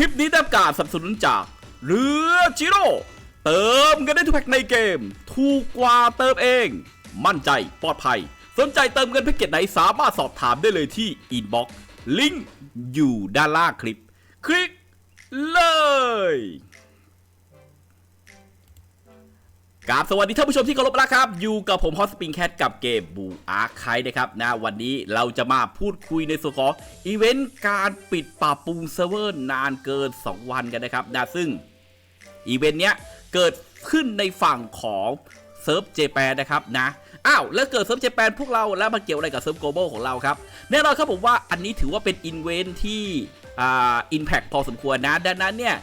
คลิปนี้ได้รับการสนับสนุนจากเรือจิโร่เติมเงินได้ทุกแพ็คในเกม ถูกกว่าเติมเอง มั่นใจปลอดภัย สนใจเติมเงินแพ็กเกจไหนสามารถสอบถามได้เลยที่อินบ็อกซ์ลิงก์อยู่ด้านล่างคลิป คลิกเลย กราบสวัสดีท่านผู้ชมที่เคารพรักครับ อยู่กับผมฮอสปริงแคทกับเกมบูอาร์คายนะครับนะวันนี้เราจะมาพูดคุยในส่วนของอีเวนต์การปิดปรับปรุงเซิร์ฟเวอร์นานเกิน 2 วันกันนะครับนะซึ่งอีเวนต์เนี้ยเกิดขึ้นในฝั่งของเซิร์ฟเจแปนนะครับนะอ้าวแล้วเกิดเซิร์ฟเจแปนพวกเราแล้วมันเกี่ยวอะไรกับเซิร์ฟโกลบอลของเราครับแน่นอนครับผมว่าอันนี้ถือว่าเป็นอินเวนต์ที่อ่าอิมแพคพอสมควรนะดังนั้นเนี่ย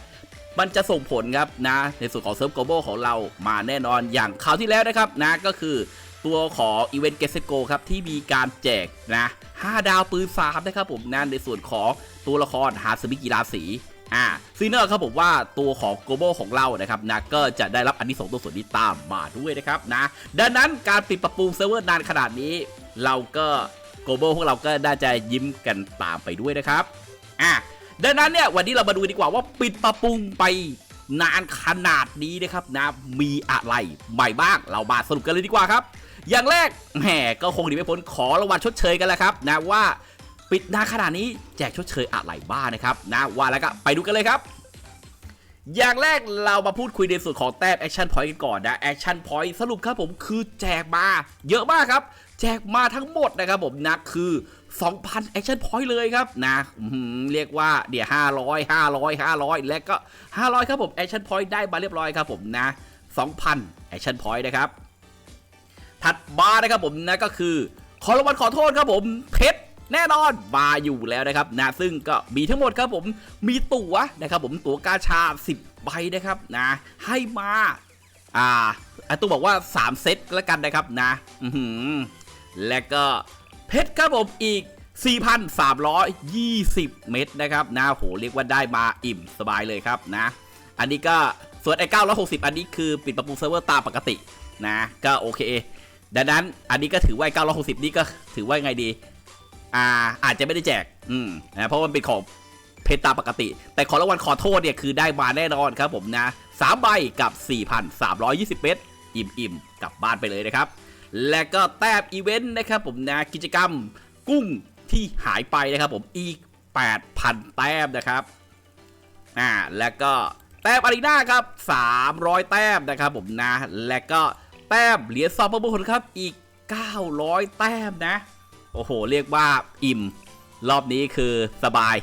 มันจะส่งผลครับนะในส่วนของเซิร์ฟโกลบอลของเรามาแน่นอนอย่างคราวที่แล้วนะครับนะก็คือตัวของอีเวนต์เกสโกครับที่มีการแจกนะ5ดาวปืนสามนะครับผมนะในส่วนของตัวละครฮาสมิกีฬาสีอ่าซีเนอร์ครับผมว่าตัวของโกลบอลของเรานะครับนะก็จะได้รับอันนี้ส่งตัวส่วนนี้ตามมาด้วยนะครับนะดังนั้นการปิดปรับปรุงเซิร์ฟเวอร์นานขนาดนี้ เราก็โกลบอลพวกเราก็น่าจะยิ้มกันตามไปด้วยนะครับอะ ดังนั้นเนี่ยวันนี้เรามาดูดีกว่าว่าปิดปรับปรุงไปนานขนาดนี้นะครับนะมีอะไรใหม่บ้างเรามาสรุปกันเลยดีกว่าครับ อย่างแรกแหมก็คงหนีไม่พ้นขอรางวัลชดเชยกันแล้วครับนะว่าปิดนานขนาดนี้แจกชดเชยอะไรบ้างนะครับนะว่าแล้วก็ไปดูกันเลยครับอย่างแรกเรามาพูดคุยในส่วนของแต้มแอคชั่นพอยต์กันก่อนนะแอคชั่นพอยต์สรุปครับผมคือแจกมาเยอะมากครับ แจกมาทั้งหมดนะครับผมนะคือ2,000 Action Point เลยครับนะเรียกว่าเดี๋ยว500 500 500 และก็ 500 ครับผม Action Point ได้มาเรียบร้อยครับผมนะ 2,000 Action Point นะครับ ถัดมานะครับผมนะก็คือขอรางวัลขอโทษครับผมเพชรแน่นอนมาอยู่แล้วนะครับนะซึ่งก็มีทั้งหมดครับผมมีตั๋วนะครับผมตั๋วกาชา 10 ใบนะครับนะให้มาอ่าอาตู้บอกว่า 3 เซตแล้วกันนะครับนะอืและก็ เพชรครับผมอีก 4,320 เม็ดนะครับนะโหเรียกว่าได้มาอิ่มสบายเลยครับนะ อันนี้ก็ส่วนไอ้960 อันนี้คือปิดปรับปรุงเซิร์ฟเวอร์ตามปกตินะก็โอเค ดังนั้นอันนี้ก็ถือว่า960 นี่ก็ถือว่าไงดีอ่าอาจจะไม่ได้แจกอืมนะเพราะมันเป็นของเพชรตามปกติ แต่ขอรางวัลขอโทษเนี่ยคือได้มาแน่นอนครับผมนะสามใบกับ 4,320 เมตรอิ่มอิ่มๆกลับบ้านไปเลยนะครับ และก็แต้มอีเวนต์นะครับผมนะกิจกรรมกุ้งที่หายไปนะครับผมอีก 8,000 แต้มนะครับอ่าแล้วก็แต้มอารีนาครับ 300 แต้มนะครับผมนะ และก็แต้มเหรียญซองประมูลครับอีก 900 แต้มนะ โอ้โห เรียกว่าอิ่ม รอบนี้คือสบาย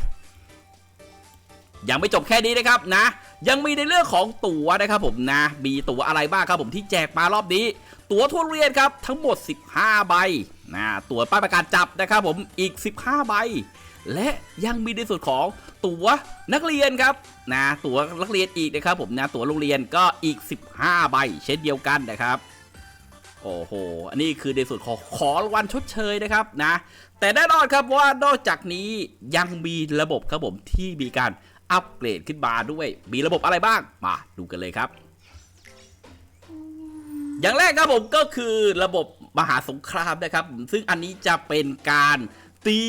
ยังไม่จบแค่นี้นะครับนะ ยังมีในเรื่องของตั๋วนะครับผมนะ มีตั๋วอะไรบ้างครับผมที่แจกมารอบนี้ ตั๋วทั่วโรงเรียนครับทั้งหมด 15 ใบนะตั๋วป้ายประกาศจับนะครับผมอีก 15 ใบ และยังมีในส่วนของตั๋วนักเรียนครับนะตั๋วนักเรียนอีกนะครับผมนะตั๋วโรงเรียนก็อีก 15 ใบ เช่นเดียวกันนะครับโอ้โห อันนี้คือในส่วนของขอรางวัลชดเชยนะครับนะ แต่แน่นอนครับว่านอกจากนี้ยังมีระบบครับผมที่มีการอัปเกรดขึ้นมาด้วย มีระบบอะไรบ้าง มาดูกันเลยครับ อย่างแรกครับผมก็คือระบบมหาสงครามนะครับ ซึ่งอันนี้จะเป็นการตี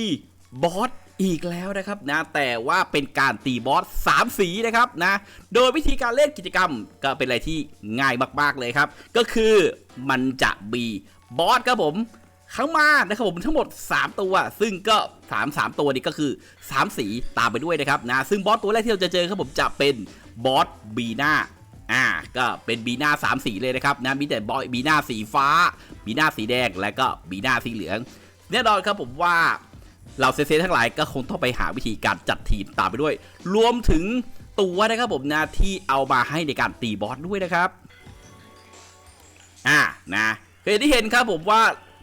บอสอีกแล้วนะครับนะแต่ว่าเป็นการตีบอส3สีนะครับนะโดยวิธีการเล่นกิจกรรมก็เป็นอะไรที่ง่ายมากๆเลยครับ ก็คือมันจะมีบอสครับผมข้ามานะครับผมทั้งหมด 3 ตัว ซึ่งก็ 3 3 ตัวนี้ก็คือ 3 สีตามไปด้วยนะครับนะซึ่งบอสตัวแรกที่เราจะเจอครับผมจะเป็นบอสบีหน้า อ่าก็เป็นบีหน้าสามสีเลยนะครับนะมีแต่บอยบีหน้าสีฟ้า บีหน้าสีแดงและก็บีหน้าสีเหลืองแน่นอนครับผมว่าเราเซนๆทั้งหลายก็คงต้องไปหาวิธีการจัดทีมตามไปด้วย รวมถึงตัวนะครับผมนะที่เอามาให้ในการตีบอสด้วยนะครับ อ่านะเคยที่เห็นครับผมว่า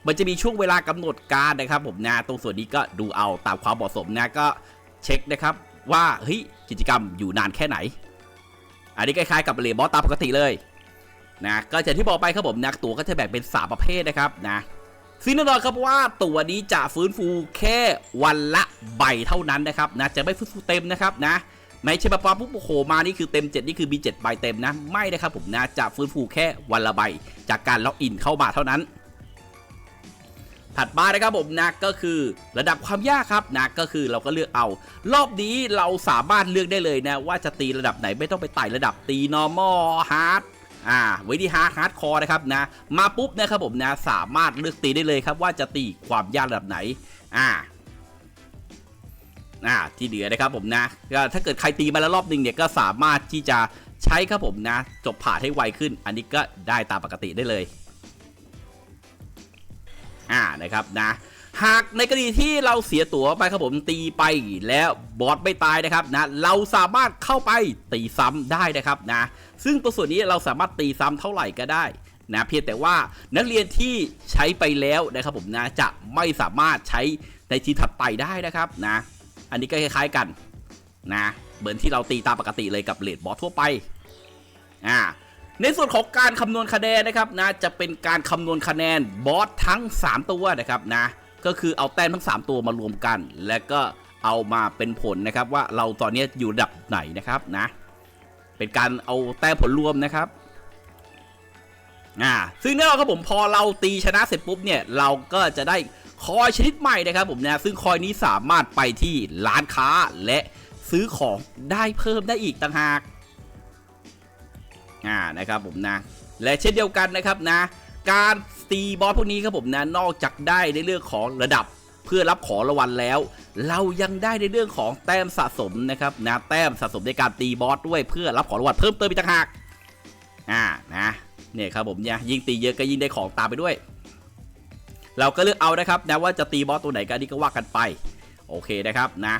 มันจะมีช่วงเวลากำหนดการนะครับผมนะตรงส่วนนี้ก็ดูเอาตามความเหมาะสมนะก็เช็คนะครับว่าเฮ้ยกิจกรรมอยู่นานแค่ไหน อันนี้คล้ายๆกับเรบอสตามปกติเลยนะก็อย่างที่บอกไปครับผมนะตัวก็จะแบ่งเป็น3ประเภทนะครับนะซึ่งแน่นอนครับว่าตัวนี้จะฟื้นฟูแค่วันละใบเท่านั้นนะครับนะจะไม่ฟื้นฟูเต็มนะครับนะไม่ใช่แบบว่าปุ๊บโอ้โหมานี่คือเต็ม 7 นี่คือมี7ใบเต็มนะ ไม่นะครับผมนะจะฟื้นฟูแค่วันละใบจากการล็อกอินเข้ามาเท่านั้น ถัดมานะครับผมนะก็คือระดับความยากครับนะก็คือเราก็เลือกเอา รอบนี้เราสามารถเลือกได้เลยนะ ว่าจะตีระดับไหนไม่ต้องไปไต่ระดับตี normal hard อ่าไว้ที่ hard hard core นะครับนะมาปุ๊บนะครับผมนะสามารถเลือกตีได้เลยครับ ว่าจะตีความยากระดับไหนอ่าอ่าที่เหลือนะครับผมนะก็ถ้าเกิดใครตีมาแล้วรอบหนึ่งเนี่ยก็สามารถที่จะใช้ครับผมนะ จบผ่านให้ไวขึ้น อันนี้ก็ได้ตามปกติได้เลย อ่านะครับนะหากในกรณีที่เราเสียตั๋วไปครับผมตีไปแล้วบอสไม่ตายนะครับนะเราสามารถเข้าไปตีซ้ำได้นะครับนะซึ่งตัวส่วนนี้เราสามารถตีซ้ำเท่าไหร่ก็ได้นะเพียงแต่ว่านักเรียนที่ใช้ไปแล้วนะครับผมนะจะไม่สามารถใช้ในทีถัดไปได้นะครับนะอันนี้ก็คล้ายๆกันนะเหมือนที่เราตีตามปกติเลยกับเลดบอสทั่วไปอ่า ในส่วนของการคำนวณคะแนนนะครับนะจะเป็นการคำนวณคะแนนบอสทั้ง 3 ตัวนะครับนะก็คือเอาแต้มทั้ง 3 ตัวมารวมกัน แล้วก็เอามาเป็นผลนะครับว่าเราตอนนี้อยู่ระดับไหนนะครับนะเป็นการเอาแต้มผลรวมนะครับอ่าซึ่งแน่นอนครับผมพอเราตีชนะเสร็จปุ๊บเนี่ยเราก็จะได้คอยชนิดใหม่นะครับผมนะซึ่งคอยนี้สามารถไปที่ร้านค้าและซื้อของได้เพิ่มได้อีกต่างหาก อ่านะครับผมนะ และเช่นเดียวกันนะครับนะ การตีบอสพวกนี้ครับผมนะนอกจากได้ในเรื่องของระดับเพื่อรับของรางวัลแล้ว เรายังได้ในเรื่องของแต้มสะสมนะครับนะแต้มสะสมในการตีบอสด้วยเพื่อรับของรางวัลเพิ่มเติมอีกต่างหากอ่านะเนี่ยครับผมเนี่ยยิ่งตีเยอะก็ยิ่งได้ของตามไปด้วย เราก็เลือกเอานะครับนะว่าจะตีบอสตัวไหนกันนี่ก็ว่ากันไป โอเคนะครับนะ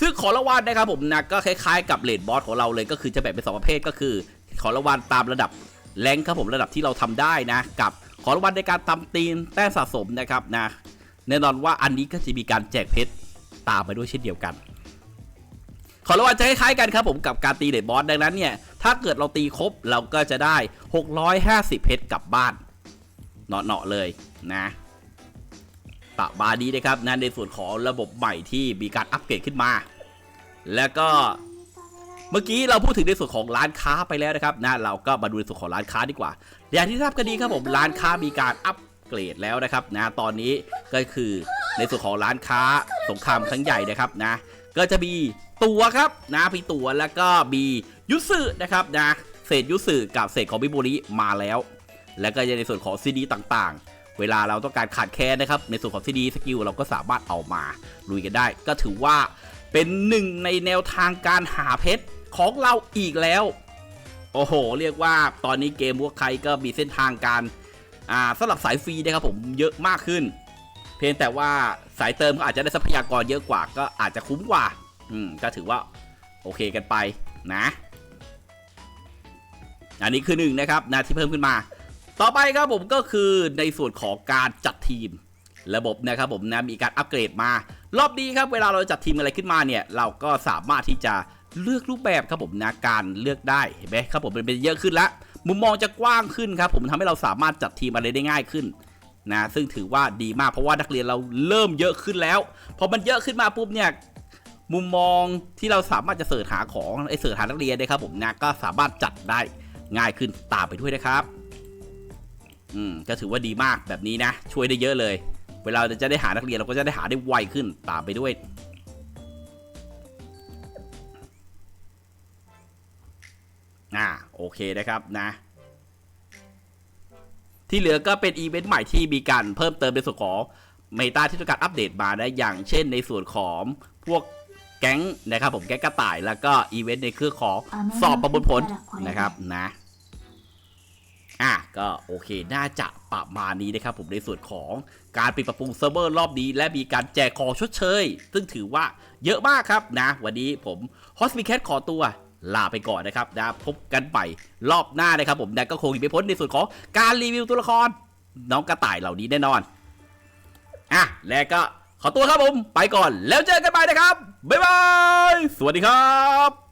ซึ่งของรางวัลนะครับผมนะก็คล้ายๆกับเลดบอสของเราเลยก็คือจะแบ่งเป็นสองประเภทก็คือ ขอรางวัลตามระดับแรงครับผมระดับที่เราทำได้นะ กับขอรางวัลในการทำตีนแต้มสะสมนะครับนะแน่นอนว่าอันนี้ก็จะมีการแจกเพชรตามไปด้วยเช่นเดียวกัน ขอรางวัลจะคล้ายๆกันครับผมกับการตีเลดบอสดังนั้นเนี่ยถ้าเกิดเราตีครบเราก็จะได้ 650 เพชรกลับบ้านเนาะๆเลยนะปะบาดีนะครับนะในส่วนของระบบใหม่ที่มีการอัปเกรดขึ้นมา แล้วก็ เมื่อกี้เราพูดถึงในส่วนของร้านค้าไปแล้วนะครับนะเราก็มาดูในส่วนของร้านค้าดีกว่า อย่างที่ทราบกันดีครับผมร้านค้ามีการอัปเกรดแล้วนะครับนะตอนนี้ก็คือในส่วนของร้านค้าสงครามครั้งใหญ่นะครับนะ ก็จะมีตัวครับนะมีตัวแล้วก็มียุสึนะครับนะเศษยุสึกับเศษของบิบุริมาแล้ว แล้วก็ในส่วนของซีดีต่างๆ เวลาเราต้องการขาดแคลนนะครับในส่วนของซีดีสกิลเราก็สามารถเอามาลุยกันได้ ก็ถือว่าเป็นหนึ่งในแนวทางการหาเพชร ของเราอีกแล้ว โอ้โห เรียกว่าตอนนี้เกมวัวใครก็มีเส้นทางการอ่าสำหรับสายฟรีนะครับผมเยอะมากขึ้น เพียงแต่ว่าสายเติมก็อาจจะได้ทรัพยากรเยอะกว่าก็อาจจะคุ้มกว่า อืมก็ถือว่าโอเคกันไปนะ อันนี้คือหนึ่งนะครับนะที่เพิ่มขึ้นมา ต่อไปครับผมก็คือในส่วนของการจัดทีมระบบนะครับผมนะมีการอัปเกรดมา รอบนี้ครับเวลาเราจัดทีมอะไรขึ้นมาเนี่ย เราก็สามารถที่จะ เลือกรูปแบบครับผมนะการเลือกได้เห็นไหมครับผมเป็นเป็นเยอะขึ้นละมุมมองจะกว้างขึ้นครับผมทำให้เราสามารถจัดทีมอะไรได้ง่ายขึ้นนะซึ่งถือว่าดีมากเพราะว่านักเรียนเราเริ่มเยอะขึ้นแล้วพอมันเยอะขึ้นมาปุ๊บเนี่ยมุมมองที่เราสามารถจะเสิร์ชหาของไอ้เสิร์ชหานักเรียนได้ครับผมนะก็สามารถจัดได้ง่ายขึ้นตามไปด้วยนะครับอืมก็ถือว่าดีมากแบบนี้นะ ช่วยได้เยอะเลย เวลาจะได้หานักเรียนเราก็จะได้หาได้ไวขึ้นตามไปด้วย อ่าโอเคนะครับนะที่เหลือก็เป็นอีเวนต์ใหม่ที่มีการเพิ่มเติมในส่วนของเมตาที่ต้องการอัปเดตมานะอย่างเช่นในส่วนของพวกแก๊งนะครับผมแก๊งกระต่ายแล้วก็อีเวนต์ในเครื่องของสอบประมวลผลนะครับนะอะก็โอเคน่าจะประมาณนี้นะครับผมในส่วนของการปิดปรับปรุงเซิร์ฟเวอร์รอบนี้ และมีการแจกของชดเชย ซึ่งถือว่าเยอะมากครับนะ วันนี้ผมฮอส p ิแคทขอตัว ลาไปก่อนนะครับนะพบกันใหม่รอบหน้านะครับผมนะก็คงไม่พ้นในส่วนของการรีวิวตัวละคร น้องกระต่ายเหล่านี้แน่นอนอะและก็ขอตัวครับผม ไปก่อนแล้วเจอกันใหม่นะครับ บ๊ายบาย สวัสดีครับ